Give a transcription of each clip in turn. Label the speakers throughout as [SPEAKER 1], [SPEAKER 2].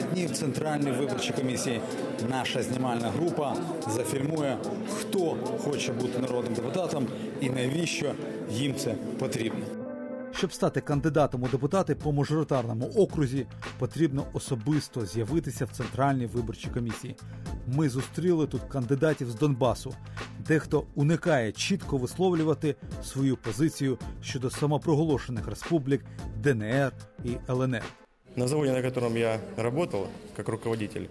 [SPEAKER 1] дні в центральній виборчій комісії. Наша знімальна група зафільмує, хто хоче бути народним депутатом і навіщо їм це потрібно. Щоб стати кандидатом у депутати по мажоритарному окрузі, потрібно особисто з'явитися в центральній виборчій комісії. Ми зустріли тут кандидатів з Донбасу. Дехто уникає чітко висловлювати свою позицію щодо самопроголошених республік ДНР і ЛНР.
[SPEAKER 2] На заводе, на котором я работал как руководитель,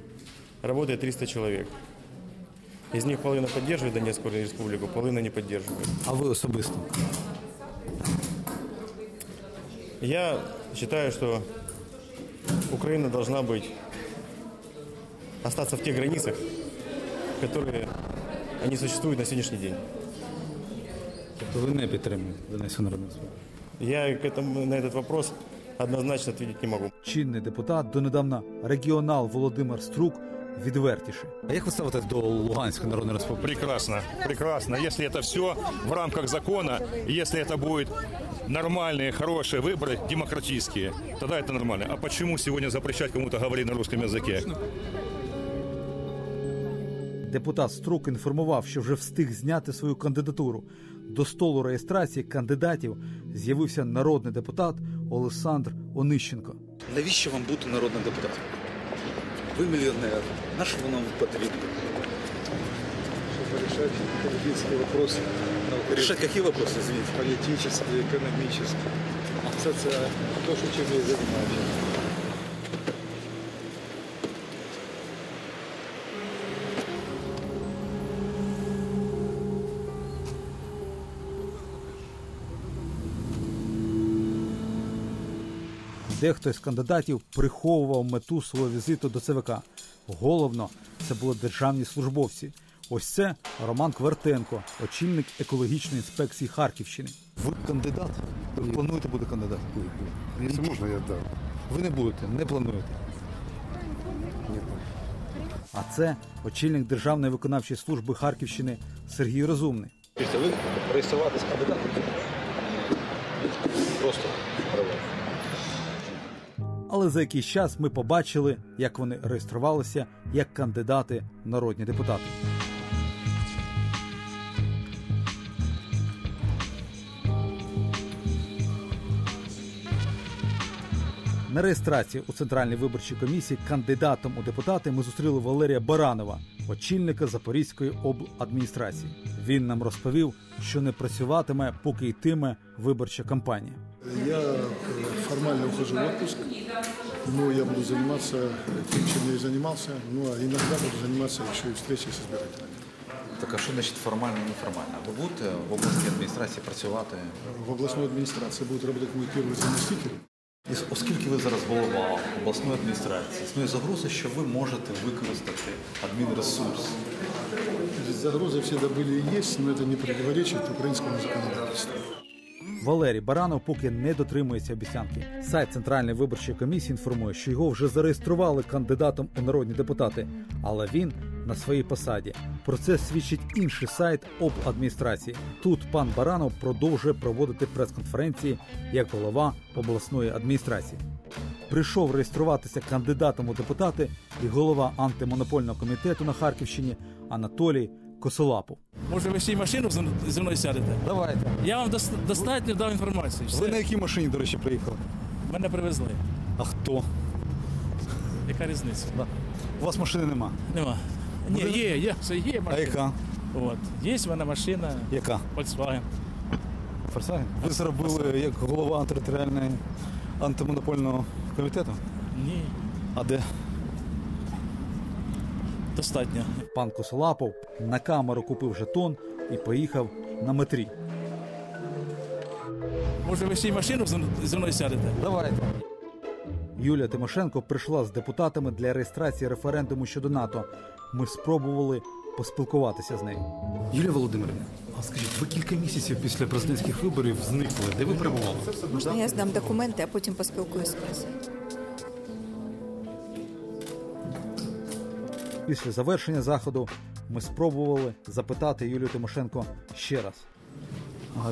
[SPEAKER 2] работает 300 человек. Из них половина поддерживает Донецкую республику, половина не поддерживает.
[SPEAKER 1] А ви особисто?
[SPEAKER 2] Я считаю, что Украина должна быть остаться в тех границах, которые они существуют на сегодняшний день.
[SPEAKER 1] Тобто ви не підтримуєте Донецьку Народну Республіку?
[SPEAKER 2] Я к этому, на этот вопрос однозначно ответить не могу.
[SPEAKER 1] Чинний депутат донедавна регіонал Володимир Струк відвертіше. А як ви ставитесь до Луганської Народної Республіки?
[SPEAKER 3] Прекрасно, прекрасно. Если это все в рамках закона, и если это будут нормальные, хорошие выборы, демократические, тогда это нормально. А почему сегодня запрещать кому-то говорить на русском языке?
[SPEAKER 1] Депутат Струк інформував, що вже встиг зняти свою кандидатуру. До столу реєстрації кандидатів з'явився народний депутат Олександр Онищенко. Навіщо вам бути народним депутатом? Ви мільйонер. На що воно потрібно?
[SPEAKER 4] чтобы решать политические вопросы,
[SPEAKER 1] Рішати які вопроси, звідси?
[SPEAKER 4] политические, экономические, социальные, то, что чем я занимаюсь.
[SPEAKER 1] Дехто з кандидатів приховував мету свого візиту до ЦВК. Головно, це були державні службовці. Ось це Роман Квартенко, очільник екологічної інспекції Харківщини. Ви кандидат? Ви плануєте бути кандидатом?
[SPEAKER 5] Если можно, я да.
[SPEAKER 1] Ви не будете, не плануєте. А це очільник Державної виконавчої служби Харківщини Сергій Розумний.
[SPEAKER 6] Ви реєструватись кандидатом? Просто
[SPEAKER 1] Але за якийсь час ми побачили, як вони реєструвалися як кандидати в народні депутати. На реєстрації у Центральній виборчій комісії кандидатом у депутати ми зустріли Валерія Баранова, очільника Запорізької обладміністрації. Він нам розповів, що не працюватиме, поки йтиме виборча кампанія.
[SPEAKER 4] Я э, формально ухожу в отпуск, но я буду заниматься тем, чем я и занимался, ну а иногда буду заниматься еще и встречей с избирателями.
[SPEAKER 6] Так а що значить формально і неформально? Ви будете в обласній адміністрації працювати?
[SPEAKER 4] В областной администрации будет работать мой первый заместитель.
[SPEAKER 6] І оскільки ви зараз голова обласної адміністрації, існує загроза, що ви можете використати адмінресурс.
[SPEAKER 4] Загрозы всегда были и есть, но это не противоречит украинскому законодательству.
[SPEAKER 1] Валерій Баранов поки не дотримується обіцянки. Сайт Центральної виборчої комісії інформує, що його вже зареєстрували кандидатом у народні депутати, але він на своїй посаді. Про це свідчить інший сайт обладміністрації. Тут пан Баранов продовжує проводити прес-конференції як голова обласної адміністрації. Прийшов реєструватися кандидатом у депутати і голова антимонопольного комітету на Харківщині Анатолій Косолапов.
[SPEAKER 7] Може, ви ще й машину зі мною сядете?
[SPEAKER 1] Давайте.
[SPEAKER 7] Я вам дос- достатньо дав інформацію. Все.
[SPEAKER 1] Ви на якій машині, до речі, приїхали?
[SPEAKER 7] Мене привезли.
[SPEAKER 1] А хто?
[SPEAKER 7] Яка різниця?
[SPEAKER 1] У вас машини нема.
[SPEAKER 7] Нема. Ні,
[SPEAKER 1] Ви-
[SPEAKER 7] є, є, все є
[SPEAKER 1] А
[SPEAKER 7] машина.
[SPEAKER 1] яка?
[SPEAKER 7] От. Є в мене машина,
[SPEAKER 1] Яка?
[SPEAKER 7] Volkswagen.
[SPEAKER 1] Volkswagen? Ви зробили як голова територіальної антимонопольного комітету?
[SPEAKER 7] Ні,
[SPEAKER 1] А де?
[SPEAKER 7] Достатньо.
[SPEAKER 1] Пан Косолапов на камеру купив жетон і поїхав на метрі.
[SPEAKER 7] Може, ви ще й машину зі мною сядете?
[SPEAKER 1] Давайте. Юлія Тимошенко прийшла з депутатами для реєстрації референдуму щодо НАТО. Ми спробували поспілкуватися з нею. Юлія Володимирівна, а скажіть, ви кілька місяців після президентських виборів зникли. Де ви перебували?
[SPEAKER 8] Можна я здам документи, а потім поспілкуюся
[SPEAKER 1] Після завершення заходу ми спробували запитати Юлію Тимошенко ще раз.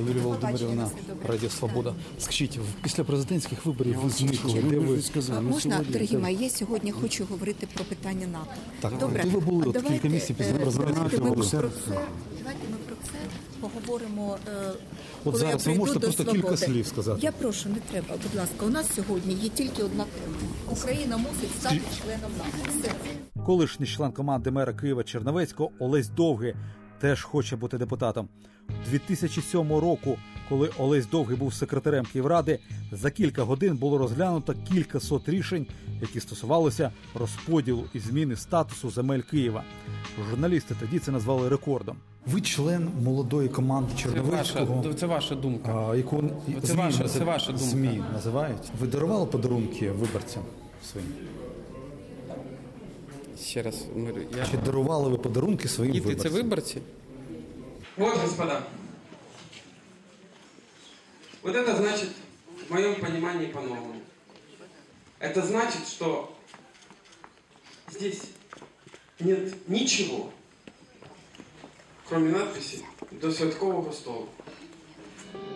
[SPEAKER 1] Юлія Володимирівна, Радіо Свобода. Скажіть, після президентських виборів ви зникли. Де ви?
[SPEAKER 8] Можна, дорогі мої, я сьогодні хочу говорити про питання НАТО.
[SPEAKER 1] Так,
[SPEAKER 8] Добре,
[SPEAKER 1] де ви були от кілька місяців після президентських
[SPEAKER 8] давайте ми
[SPEAKER 1] виборів?
[SPEAKER 8] про це, давайте ми про це поговоримо. е, коли
[SPEAKER 1] зараз
[SPEAKER 8] я
[SPEAKER 1] ви можете
[SPEAKER 8] до
[SPEAKER 1] просто кілька слів сказати?
[SPEAKER 8] Я прошу, не треба, будь ласка. У нас сьогодні є тільки одна тема. Україна мусить стати членом НАТО. Все.
[SPEAKER 1] Колишній член команди мера Києва Черновецького Олесь Довгий теж хоче бути депутатом. 2007 року, коли Олесь Довгий був секретарем Київради, за кілька годин було розглянуто кілька сот рішень, які стосувалися розподілу і зміни статусу земель Києва. Журналісти тоді це назвали рекордом. Ви член молодої команди
[SPEAKER 9] Це ваша, це ваша думка.
[SPEAKER 1] А, яку
[SPEAKER 9] Це
[SPEAKER 1] ЗМІ
[SPEAKER 9] ваша- це ваша думка.
[SPEAKER 1] ЗМІ називають. Ви дарували подарунки виборцям своїм?
[SPEAKER 9] Ще раз я...
[SPEAKER 1] Чи дарували ви подарунки своїм
[SPEAKER 9] Діти, це виборці?
[SPEAKER 10] Вот, господа. Вот это значит, в моем понимании по-новому. Это значит, что здесь нет ничего, кроме надписи до святкового столу.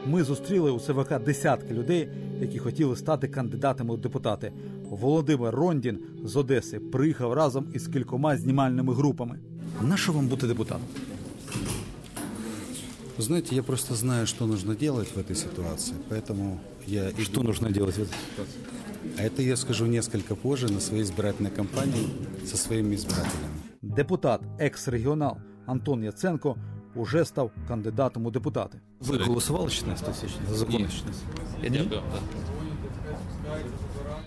[SPEAKER 1] Ми зустріли у ЦВК десятки людей, які хотіли стати кандидатами у депутати. Володимир Рондін з Одеси приїхав разом із кількома знімальними групами. На що вам бути депутатом?
[SPEAKER 5] Вы знаете, я просто знаю, что нужно делать в этой ситуации, поэтому я... иду-
[SPEAKER 1] Що нужно делать в этой ситуации?
[SPEAKER 5] А это я скажу несколько позже на своей избирательной кампании со своими избирателями.
[SPEAKER 1] Депутат, екс-регіонал Антон Яценко уже став кандидатом у депутати. Ви голосували 16 січня за закон 16?
[SPEAKER 9] Я дякую.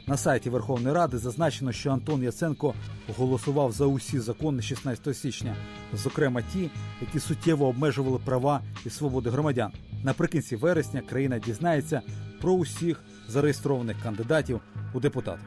[SPEAKER 1] На сайті Верховної Ради зазначено, що Антон Яценко голосував за усі закони 16 січня, зокрема ті, які суттєво обмежували права і свободи громадян. Наприкінці вересня країна дізнається про усіх зареєстрованих кандидатів у депутати.